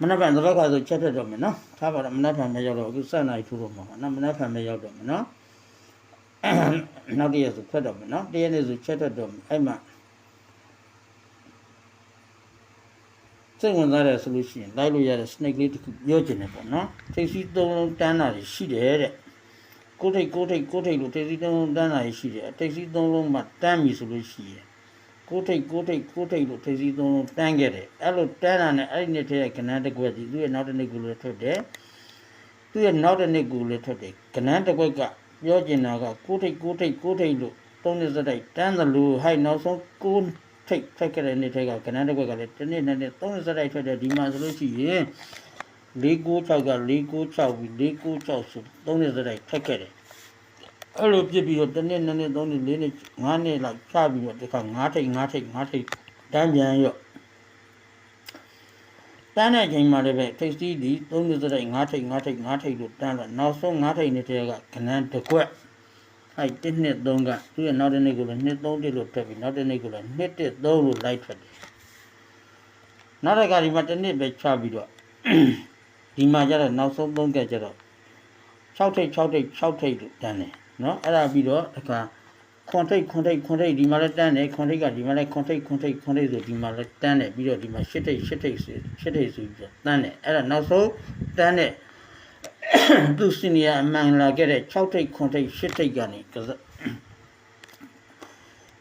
မနက်ဖြန်တော့ခါဆိုချက်ထွက်တော့မယ်နော်ထားပါတော့မနက်ဖြန်မရောက်တော့အခုစက်နိုင်ထူတော့မှာပါနော်မနက်ဖြန်မရောက်တော့မယ်နော်နောက်တစ်ရက်ဆိုထွက်တော့မယ်နော်တစ်ရက်နေ့ဆိုချက်ထွက်တော့မယ်အဲ့မှာစိတ်ဝင်စားတယ်ဆိုလို့ရှိရင်လိုက်လို့ရတဲ့ snake လေးတစ်ခုပြောချင်တယ်ပေါ့နော်ထိပ်စီးသုံးလုံးတန်းတာတွေရှိတယ်တဲ့ကိုယ်ထိတ်ကိုယ်ထိတ်ကိုယ်ထိတ်လို့ထိပ်စီးသုံးလုံးတန်းတာတွေရှိတယ်ထိပ်စီးသုံးလုံးမှာတန်းပြီဆိုလို့ရှိရင် ကိုထိတ်ကိုထိတ်ကိုထိတ်လို့ထိပ်စီးသုံးလုံးတန်းခဲ့တယ်အဲ့လိုတန်းတာနဲ့အဲ့ဒီနှစ်ထဲကကနန်းတစ်ကွက်စီသူ့ရဲ့နောက်တစ်နှစ်ကူလည်းထွက်တယ်သူ့ရဲ့နောက်တစ်နှစ်ကူလည်းထွက်တယ်ကနန်းတစ်ကွက်ကပြောကျင်တာကကိုထိတ်ကိုထိတ်ကိုထိတ်လို့သုံးနှစ်စတိုက်တန်းသလိုဟိုက်နောက်ဆုံးကိုထိတ်ထွက်ခဲ့တဲ့နှစ်ထဲကကနန်းတစ်ကွက်ကလည်းတစ်နှစ်နဲ့နှစ်သုံးနှစ်စတိုက်ထွက်တယ်ဒီမှာဆိုလို့ရှိရင်496က496ပြီး496ဆိုသုံးနှစ်စတိုက်ထွက်ခဲ့တယ် အဲ့လိုပြစ်ပြီးတော့တစ်နှစ်နှစ်နှစ်သုံးနှစ်လေးနှစ်ငါးနှစ်လောက်ချပြီးတော့ဒီခါငါးထိတ်ငါးထိတ်ငါးထိတ်တန်းပြန်ရော့တန်းတဲ့ချိန်မှာလည်းပဲထိတ်စီးဒီသုံးနှစ်စတိုက်ငါးထိတ်ငါးထိတ်ငါးထိတ်လို့တန်းလာနောက်ဆုံးငါးထိတ်နှစ်တည်းကကနန်းတစ်ကွက်အဲ့တစ်နှစ်သုံးကသူရဲ့နောက်တစ်နှစ်ကိုလည်းနှစ်သုံးတစ်လို့ထွက်ပြီးနောက်တစ်နှစ်ကိုလည်းနှစ်တစ်သုံးလို့လိုက်ထွက်တယ်နောက်တစ်ခါဒီမှာတစ်နှစ်ပဲချပြီးတော့ဒီမှာကျတော့နောက်ဆုံးသုံးကကျတော့6ထိတ်6ထိတ်6ထိတ်လို့တန်းတယ် နော်အဲ့ဒါပြီးတော့တခါခွန်ထိတ်ခွန်ထိတ်ခွန်ထိတ်ဒီမှာလည်းတန်းတယ်ခွန်ထိတ်ကဒီမှာလည်းခွန်ထိတ်ခွန်ထိတ်ခွန်ထိတ်ဆိုဒီမှာလည်းတန်းတယ်ပြီးတော့ဒီမှာရှစ်ထိတ်ရှစ်ထိတ်ဆိုရှစ်ထိတ်ဆိုပြီးတော့တန်းတယ်အဲ့ဒါနောက်ဆုံးတန်းတဲ့သူစင်ရအမှန်လာခဲ့တဲ့6ထိတ်ခွန်ထိတ်ရှစ်ထိတ်ကနေကစား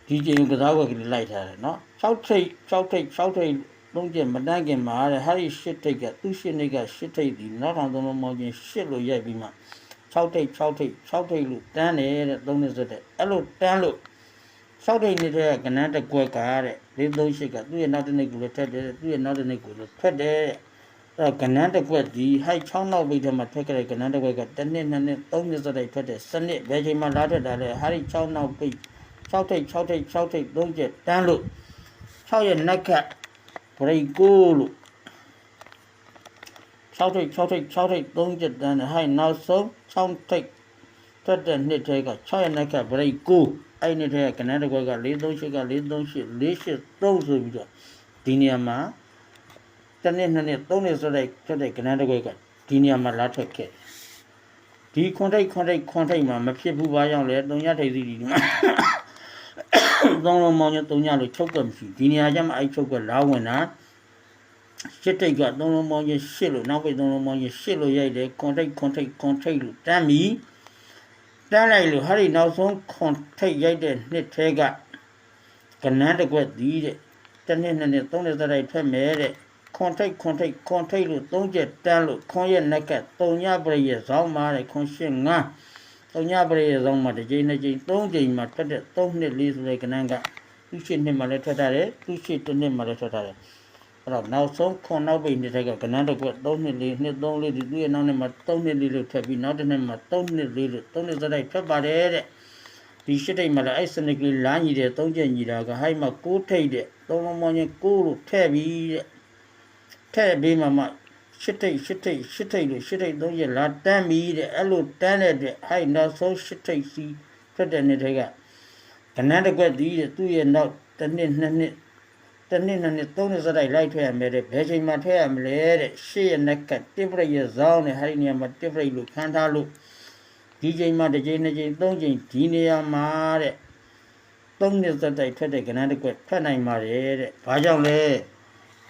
ဒီကျင်းကစားဝက်ကလေးလိုက်ထားတယ်နော်6ထိတ်6ထိတ်6ထိတ်လုံးကျမတန်းခင်မှာတဲ့ဟာဒီရှစ်ထိတ်ကသူရှစ်နေကရှစ်ထိတ်ဒီနောက်ထောင်သုံးလုံးမောင်းချင်းရှစ်လို့ရိုက်ပြီးမှ 6ထိပ်6ထိပ်6ထိပ်လို့တန်းတယ်တဲ့သုံးနေစတဲ့အဲ့လိုတန်းလို့6ထိပ်နေတဲ့ကနန်းတစ်ကွက်ကတဲ့438ကသူ့ရဲ့နောက်တစ်နေ့ကိုလည်းထက်တယ်သူ့ရဲ့နောက်တစ်နေ့ကိုလည်းထွက်တယ်အဲ့ကနန်းတစ်ကွက်ဒီဟိုက်6နောက်ပိတ်ထဲမှာထွက်ခဲ့တဲ့ကနန်းတစ်ကွက်ကတစ်နှစ်နှစ်နှစ်3နှစ်စတဲ့ထွက်တဲ့စနစ်ဘယ်ချိန်မှလာထွက်တာလဲဟာဒီ6နောက်ပိတ်6ထိပ်6ထိပ်6ထိပ်3ချက်တန်းလို့6ရဲ့နက်ကဘရိတ်ကိုလို့ 6ထိပ်6ထိပ်6ထိပ်3ချက်တန်းတယ်ဟိုင်းနောက်ဆုံး6ထိပ်ထွက်တဲ့နှစ်ထဲက6ရက်နဲ့ကဘရိတ်9အဲ့နှစ်ထဲကကနန်းတစ်ခွက်က438က438 483ဆိုပြီးတော့ဒီနေရာမှာတစ်နှစ်နှစ်နှစ်သုံးနှစ်ဆိုတဲ့ထွက်တဲ့ကနန်းတစ်ခွက်ကဒီနေရာမှာလာထွက်ခဲ့ဒီခွန်ထိပ်ခွန်ထိပ်ခွန်ထိပ်မှာမဖြစ်ဘူးဘာကြောင့်လဲ3ရက်ထိပ်စီဒီမှာသုံးလုံးမောင်းချင်း3ရက်လို့ချုပ်ကမရှိဒီနေရာကျမှအဲ့ချုပ်ကလာဝင်တာ ရှစ်တိတ်ကသုံးလုံးပေါင်းချင်းရှစ်လို့နောက်ပိတ်သုံးလုံးပေါင်းချင်းရှစ်လို့ရိုက်တယ်ခွန်ထိတ်ခွန်ထိတ်ခွန်ထိတ်လို့တန်းပြီတန်းလိုက်လို့ဟာဒီနောက်ဆုံးခွန်ထိတ်ရိုက်တဲ့နှစ်ထဲကကနန်းတစ်ကွက်သီးတဲ့တစ်နှစ်နှစ်နှစ်သုံးနှစ်သက်တိုက်ထွက်မယ်တဲ့ခွန်ထိတ်ခွန်ထိတ်ခွန်ထိတ်လို့သုံးချက်တန်းလို့ခွန်ရဲ့နက်ကတုံညပရိရဲ့ဇောင်းမာတဲ့ခွန်ရှင်းငါတုံညပရိရဲ့ဇောင်းမာတစ်ချိန်နှစ်ချိန်သုံးချိန်မှာထွက်တဲ့သုံးနှစ်လေးဆိုတဲ့ကနန်းကသူ့ရှစ်နှစ်မှာလည်းထွက်တာတယ်သူ့ရှစ်တစ်နှစ်မှာလည်းထွက်တာတယ် အဲ့တော့နောက်ဆုံးခွန်နောက်ပိတ်နှစ်ထက်ကကနန်းတစ်ခွက်3နှစ်လေးနှစ်3လေးဒီသူ့ရဲ့နောက်နှစ်မှာ3နှစ်လေးလို့ထပ်ပြီးနောက်တစ်နှစ်မှာ3နှစ်လေးလို့3နှစ်စတိုက်ထွက်ပါတယ်တဲ့ဒီရှစ်ထိတ်မှာလည်းအဲ့စနစ်ကလေးလမ်းညီတဲ့3ချက်ညီတာကဟိုက်မှာ6ထိတ်တဲ့3လုံးပေါင်းချင်း6လို့ထည့်ပြီးတဲ့ထည့်ပြီးမှမှရှစ်ထိတ်ရှစ်ထိတ်ရှစ်ထိတ်လို့ရှစ်ထိတ်3ချက်လာတန်းပြီးတဲ့အဲ့လိုတန်းတဲ့အတွက်ဟိုက်နောက်ဆုံးရှစ်ထိတ်စီထွက်တဲ့နှစ်ထက်ကကနန်းတစ်ခွက်ဒီတဲ့သူ့ရဲ့နောက်တစ်နှစ်နှစ်နှစ် တစ်နှစ်နှစ်နှစ်သုံးနှစ်စတိုက်လိုက်ထွက်ရမယ်တဲ့ဘယ်ချိန်မှထွက်ရမလဲတဲ့ရှေ့ရနက်ကတစ်ပရိတ်ရဇောင်းနဲ့ဟာဒီနေရာမှာတစ်ပရိတ်လို့ခံထားလို့ဒီချိန်မှတစ်ချိန်နှစ်ချိန်သုံးချိန်ဒီနေရာမှာတဲ့သုံးနှစ်စတိုက်ထွက်တဲ့ကဏ္ဍတစ်ခွက်ထွက်နိုင်ပါတယ်တဲ့ဘာကြောင့်လဲ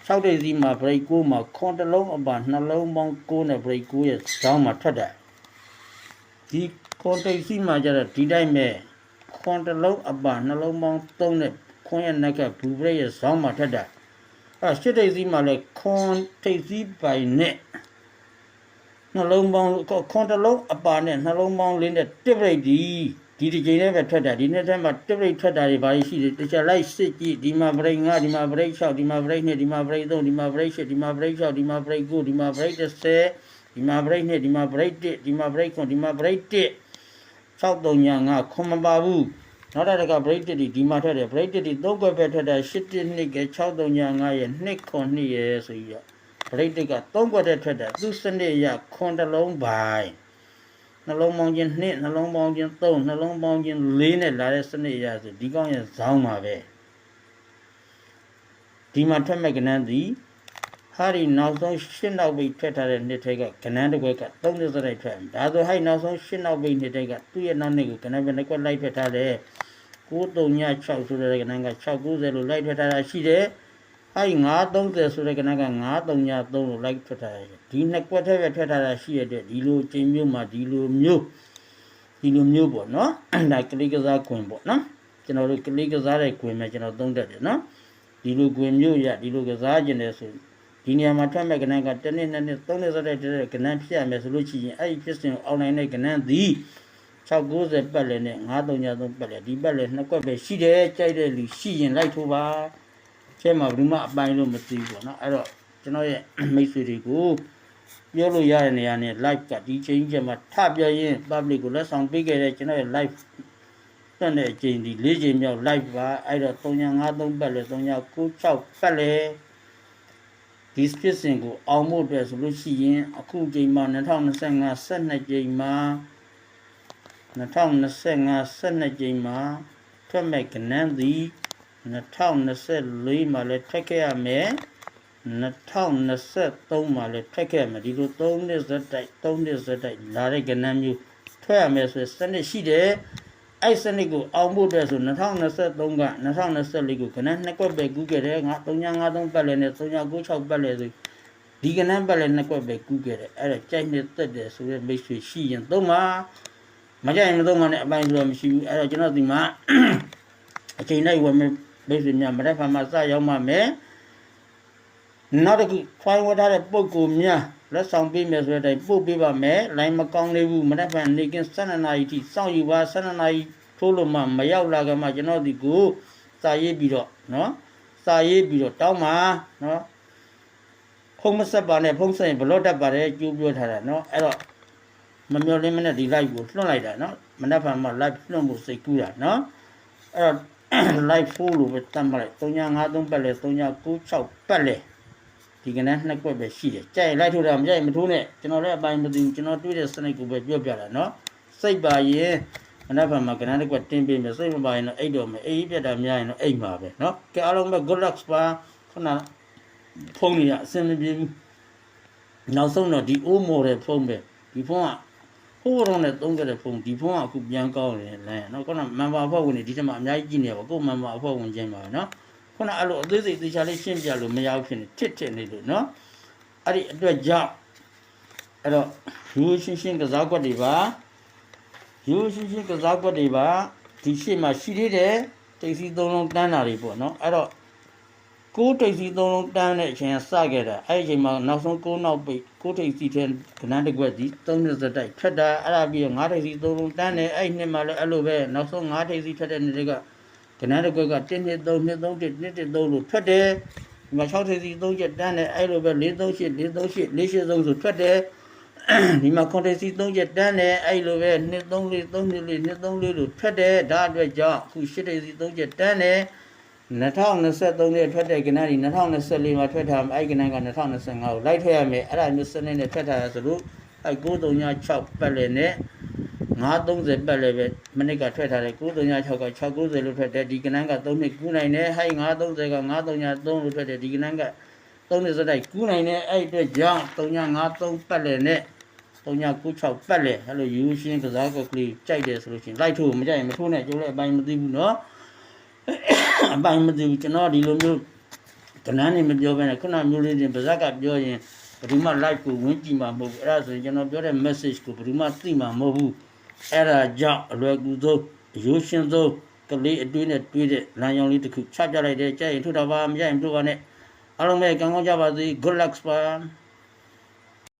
၆တိတ်စီမှာ break 9မှာခွန်တစ်လုံးအပါနှလုံးပေါင်း9နဲ့ break 9ရဲ့ဇောင်းမှာထွက်တာဒီခွန်တိတ်စီမှာကျတော့ဒီတိုင်းပဲခွန်တစ်လုံးအပါနှလုံးပေါင်း3နဲ့ ခွန်ရဲ့နက်ကဘူပရိတ်ရဲ့ဇောင်းမှာထွက်တာအဲရှစ်တိတ်စီမှာလည်းခွန်တိတ်စီပိုင်နဲ့နှလုံးပေါင်းခွန်တစ်လုံးအပါနဲ့နှလုံးပေါင်းလေးနဲ့တစ်ပရိတ်ဒီဒီဒီချိန်နဲ့ပဲထွက်တာဒီနေ့တည်းမှာတစ်ပရိတ်ထွက်တာတွေဘာရှိလဲတခြားလိုက်စစ်ကြည့်ဒီမှာပရိတ်9ဒီမှာပရိတ်6ဒီမှာပရိတ်2ဒီမှာပရိတ်3ဒီမှာပရိတ်8ဒီမှာပရိတ်6ဒီမှာပရိတ်9ဒီမှာပရိတ်10ဒီမှာပရိတ်2ဒီမှာပရိတ်1ဒီမှာပရိတ်9ဒီမှာပရိတ်1 6 3ညာ9ခွန်မပါဘူး နောက်တစ်ခါ break တစ်ဒီဒီမှာထွက်တယ် break တစ်ဒီသုံးကွက်ပဲထွက်တာ8တစ်နှစ်က6 3ညာ9ရဲ့2ခွန်2ရဲ့ဆိုပြီးတော့ break တစ်ကသုံးကွက်တည်းထွက်တာသူစနစ်ရခွန်တစ်လုံးပိုင်းနှလုံးပေါင်းခြင်း2နှလုံးပေါင်းခြင်း3နှလုံးပေါင်းခြင်း4နဲ့လာတဲ့စနစ်ရဆိုဒီကောင်းရဲ့ဇောင်းပါပဲဒီမှာထွက်မဲ့ကနန်းသည်ဟဟာဒီနောက်ဆုံးရှင်းနောက်ပိတ်ထွက်ထားတဲ့နှစ်ထဲကကနန်းတစ်ခွက်က30စရိုက်ထွက်ဒါဆိုဟိုက်နောက်ဆုံးရှင်းနောက်ပိတ်နှစ်ထဲကသူ့ရဲ့နောက်နှစ်ကိုကနန်းပဲနှစ်ခွက်လိုက်ထွက်ထားတယ် 936ဆိုတဲ့ကနန်းက690လို့လိုက်ထွက်ထားတာရှိတယ်ဟိုက်930ဆိုတဲ့ကနန်းက933လို့လိုက်ထွက်ထားတယ်ဒီနှစ်ခွက်ထဲပဲထွက်ထားတာရှိရတဲ့ဒီလိုချိန်မျိုးမှာဒီလိုမျိုးဒီလိုမျိုးပေါ့နော်ဒါကလေးကစားခွင်ပေါ့နော်ကျွန်တော်တို့ကလေးကစားတဲ့ခွင်မှာကျွန်တော်သုံးတတ်တယ်နော်ဒီလိုခွင်မျိုးရဒီလိုကစားကျင်တယ်ဆိုဒီနေရာမှာထွက်မဲ့ကဏ္ဍကတစ်နှစ်နှစ်နှစ်သုံးနှစ်စတဲ့တဲ့ကဏ္ဍဖြစ်ရမယ်ဆိုလို့ရှိရင်အဲ့ဒီဖြစ်စဉ်ကိုအောင်းနိုင်တဲ့ကဏ္ဍသည် 690ပတ်လည်နဲ့933ပတ်လည်ဒီပတ်လည်နှစ်ကွက်ပဲရှိတယ်ကြိုက်တဲ့လူရှိရင်လိုက်ထိုးပါကျဲမှာဘယ်သူမှအပိုင်းလို့မသိဘူးပေါ့နော်အဲ့တော့ကျွန်တော်ရဲ့မိတ်ဆွေတွေကိုပြောလို့ရတဲ့နေရာနဲ့ live ကဒီချိန်ကျမှထပြရင် public ကိုလက်ဆောင်ပေးခဲ့တဲ့ကျွန်တော်ရဲ့ live တက်တဲ့အချိန်ဒီ၄ချိန်မြောက် live ပါအဲ့တော့3953ပတ်လည်3996ပတ်လည်ဒီဖြစ်စဉ်ကိုအောင်ဖို့အတွက်ဆိုလို့ရှိရင်အခုချိန်မှာ2025 12ချိန်မှာ 2025 12ချိန်မှာထွက်မဲ့ကဏ္ဍသည်2024မှာလည်းထွက်ခဲ့ရမယ်2023မှာလည်းထွက်ခဲ့ရမယ်ဒီလို3နှစ်ဇက်တိုက်3နှစ်ဇက်တိုက်လာတဲ့ကဏ္ဍမျိုးထွက်ရမယ်ဆိုရင်စနစ်ရှိတယ်အဲ့စနစ်ကိုအောင်ဖို့အတွက်ဆို2023က2024ကိုကဏ္ဍနှစ်ကွက်ပဲကူးခဲ့တယ်ငါ3953ပတ်လဲနဲ့3996ပတ်လဲဆိုဒီကဏ္ဍပတ်လဲနှစ်ကွက်ပဲကူးခဲ့တယ်အဲ့ဒါကြိုက်နေသက်တယ်ဆိုတဲ့မိတ်ဆွေရှိရင်သုံးပါ မကြိုက်ရင်မသုံးပါနဲ့အပိုင်းဆိုတော့မရှိဘူးအဲ့တော့ကျွန်တော်ဒီမှာအချိန်လိုက်ဝယ်မယ်မိတ်ဆွေများမရက်ဖာမှာစရောက်မှမယ်နောက်တစ်ခုဖွိုင်းဝတ်ထားတဲ့ပုံကိုများလက်ဆောင်ပေးမယ်ဆိုတဲ့အတိုင်းပို့ပေးပါမယ်။ line မကောင်းသေးဘူးမနေ့ကနေ့က12နာရီထိစောင့်ယူပါ12နာရီထိုးလို့မှမရောက်လာကမှကျွန်တော်ဒီကိုစာရေးပြီးတော့နော်စာရေးပြီးတော့တောင်းပါနော်ဖုံးမဆက်ပါနဲ့ဖုံးဆက်ရင်ဘလော့တက်ပါတယ်ကြိုးပြောထားတာနော်အဲ့တော့ မမျောလင်းမနဲ့ဒီ live ကိုလွှင့်လိုက်တာနော်မနေ့ကမှ live လွှင့်ဖို့စိတ်ကူးတာနော်အဲ့တော့ live 4လို့ပဲတတ်မှလိုက်3953ပတ်လဲ3996ပတ်လဲဒီကနေ့နှစ်ကွက်ပဲရှိတယ်ကြိုက်လိုက်ထိုးတာမကြိုက်မထိုးနဲ့ကျွန်တော်လည်းအပိုင်းမသိဘူးကျွန်တော်တွေးတဲ့စနစ်ကိုပဲပြောပြတာနော်စိတ်ပါရင်မနက်ဖြန်မှာကနေ့တစ်ကွက်တင်းပေးမယ်စိတ်မပါရင်တော့အိတ်တော့မယ်အေးပြတ်တာများရင်တော့အိတ်မှာပဲနော်ကဲအားလုံးပဲ good luck ပါခုနဖုန်းကြီးအဆင်မပြေဘူးနောက်ဆုံးတော့ဒီအိုးမော်တဲ့ဖုန်းပဲဒီဖုန်းက ဟိုးတော့နဲ့သုံးခဲ့တဲ့ဖုန်းဒီဖုန်းကအခုပြန်ကောင်းနေတယ်လဲနော်ခုန member အဖွဲ့ဝင်တွေဒီထက်မှအများကြီးကြည့်နေပါကို member အဖွဲ့ဝင်ချင်းပါနော်ခုနအဲ့လိုအသေးစိတ်သေချာလေးရှင်းပြလို့မရဘူးဖြစ်နေတစ်တစ်နေလို့နော်အဲ့ဒီအတွက်ကြောင့်အဲ့တော့ရိုးရှင်းရှင်းကစားကွက်တွေပါရိုးရှင်းရှင်းကစားကွက်တွေပါဒီရှေ့မှာရှိသေးတယ်တိတ်စီသုံးလုံးတန်းတာတွေပေါ့နော်အဲ့တော့ ကိုးတိတ်စီသုံးလုံးတန်းတဲ့အချိန်ကစခဲ့တာအဲ့ဒီအချိန်မှာနောက်ဆုံးကိုးနောက်ပိတ်ကိုးတိတ်စီထဲကနန်းတစ်ကွက်စီသုံးနှစ်စတိုက်ထွက်တာအဲ့ဒါပြီးတော့ငါးတိတ်စီသုံးလုံးတန်းတယ်အဲ့ဒီနှစ်မှာလည်းအဲ့လိုပဲနောက်ဆုံးငါးတိတ်စီထွက်တဲ့နေ့တွေကကနန်းတစ်ခွက်က1 2 3 2 3 1 1 3လို့ထွက်တယ်ဒီမှာ6ထစီ3ချက်တန်းတယ်အဲ့လိုပဲ4 3 8 4 3 8 4 8 3ဆိုထွက်တယ်ဒီမှာ9ထစီ3ချက်တန်းတယ်အဲ့လိုပဲ2 3 4 3 4 2 3 4လို့ထွက်တယ်ဒါအတွက်ကြောင့်အခု8ထစီ3ချက်တန်းတယ် 2023နဲ့ထွက်တဲ့ကဏ္ဍဒီ2024မှာထွက်ထားအဲ့ကဏ္ဍက2025ကိုလိုက်ထွက်ရမယ်အဲ့ဒါမျိုးစနစ်နဲ့ထွက်ထားရဆိုလို့အဲ့9396ပတ်လည်နဲ့930ပတ်လည်းပဲမနစ်ကထွက်ထားတယ်936က690လို့ထွက်တယ်ဒီကနန်းက3နှစ်ကူးနိုင်တယ်ဟိုက်930က933လို့ထွက်တယ်ဒီကနန်းက3နှစ်စတိုက်ကူးနိုင်တယ်အဲ့အတွက်ကြောင့်3953ပတ်လည်းနဲ့3996ပတ်လည်းအဲ့လိုယူရှင်းကစားကွက်ကလေးကြိုက်တယ်ဆိုလို့ရှိရင်လိုက်ထိုးမကြိုက်ရင်မထိုးနဲ့ကျိုးလည်းအပိုင်းမသိဘူးเนาะ အပိုင်းမသိဘူးကျွန်တော်ဒီလိုမျိုးကနန်းနေမပြောဘဲနဲ့ခုနမျိုးလေးတင်ပါဇက်ကပြောရင်ဘယ်သူမှ live ကိုဝင်ကြည့်မှာမဟုတ်ဘူးအဲ့ဒါဆိုရင်ကျွန်တော်ပြောတဲ့ message ကိုဘယ်သူမှသိမှာမဟုတ်ဘူးအဲ့ဒါကြောင့်အလွယ်ကူဆုံးရိုးရှင်းဆုံးကလေးအတွေးနဲ့တွေးတဲ့လမ်းကြောင်းလေးတစ်ခုချပြလိုက်တယ်ကြိုက်ရင်ထုတ်တာပါမကြိုက်ရင်ထုတ်ပါနဲ့အားလုံးပဲကောင်းကောင်းကြပါစေ good luck ပါ